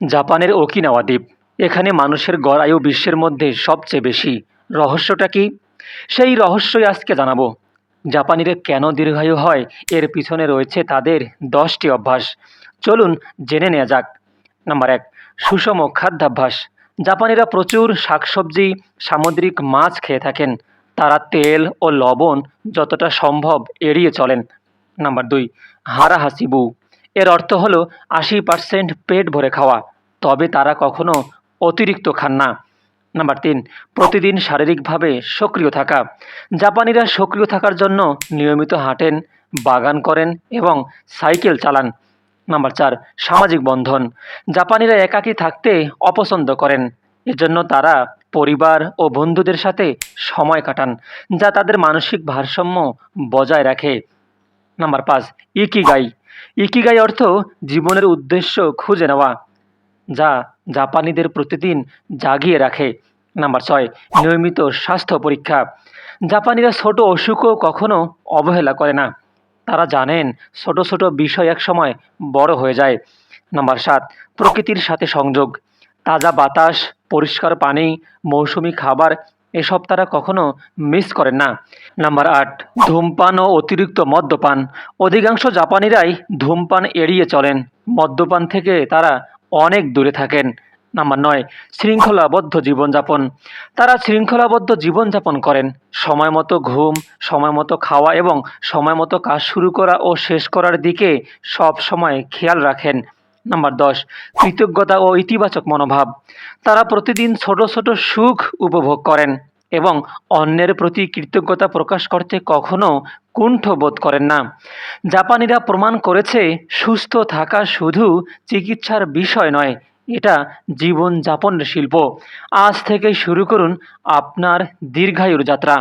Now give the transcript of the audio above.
জাপানের ওকিনাওয়া দ্বীপ। এখানে মানুষের গড় আয়ু বিশ্বের মধ্যে সবচেয়ে বেশি। রহস্যটা কি? সেই রহস্যই আজকে জানাব। জাপানিরা কেন দীর্ঘায়ু হয়? এর পিছনে রয়েছে তাদের দশটি অভ্যাস। চলুন জেনে নেওয়া যাক। নাম্বার এক, সুষম খাদ্যাভ্যাস। জাপানিরা প্রচুর শাকসবজি, সামুদ্রিক মাছ খেয়ে থাকেন। তারা তেল ও লবণ যতটা সম্ভব এড়িয়ে চলেন। নাম্বার দুই, হারাহাসিবু। এর অর্থ হল আশি পার্সেন্ট পেট ভরে খাওয়া। তবে তারা কখনো অতিরিক্ত খান না। নাম্বার তিন, প্রতিদিন শারীরিকভাবে সক্রিয় থাকা। জাপানিরা সক্রিয় থাকার জন্য নিয়মিত হাঁটেন, বাগান করেন এবং সাইকেল চালান। নাম্বার চার, সামাজিক বন্ধন। জাপানিরা একাকী থাকতে অপছন্দ করেন। এজন্য তারা পরিবার ও বন্ধুদের সাথে সময় কাটান, যা তাদের মানসিক ভারসাম্য বজায় রাখে। নাম্বার পাঁচ, ইকিগাই। ইকিগাই অর্থ জীবনের উদ্দেশ্য খুঁজে নেওয়া, যা জাপানিদের প্রতিদিন জাগিয়ে রাখে। নাম্বার ছয়, নিয়মিত স্বাস্থ্য পরীক্ষা। জাপানিরা ছোট অসুখও কখনো অবহেলা করে না। তারা জানেন ছোট ছোট বিষয় একসময় বড় হয়ে যায়। নাম্বার সাত, প্রকৃতির সাথে সংযোগ। তাজা বাতাস, পরিষ্কার পানি, মৌসুমি খাবার এসব তারা কখনো মিস করেন না। নাম্বার আট, ধূমপান ও অতিরিক্ত মদ্যপান। অধিকাংশ জাপানিরাই ধূমপান এড়িয়ে চলেন। মদ্যপান থেকে তারা অনেক দূরে থাকেন। নাম্বার নয়, শৃঙ্খলাবদ্ধ জীবনযাপন। তারা শৃঙ্খলাবদ্ধ জীবনযাপন করেন। সময় মতো ঘুম, সময় মতো খাওয়া এবং সময় মতো কাজ শুরু করা ও শেষ করার দিকে সব সময় খেয়াল রাখেন। নাম্বার দশ, কৃতজ্ঞতা ও ইতিবাচক মনোভাব। তারা প্রতিদিন ছোট ছোট সুখ উপভোগ করেন এবং অন্যের প্রতি কৃতজ্ঞতা প্রকাশ করতে কখনো কুণ্ঠ বোধ করেন না। জাপানিরা প্রমাণ করেছে, সুস্থ থাকা শুধু চিকিৎসার বিষয় নয়, এটা জীবনযাপনের শিল্প। আজ থেকেই শুরু করুন আপনার দীর্ঘায়ুর যাত্রা।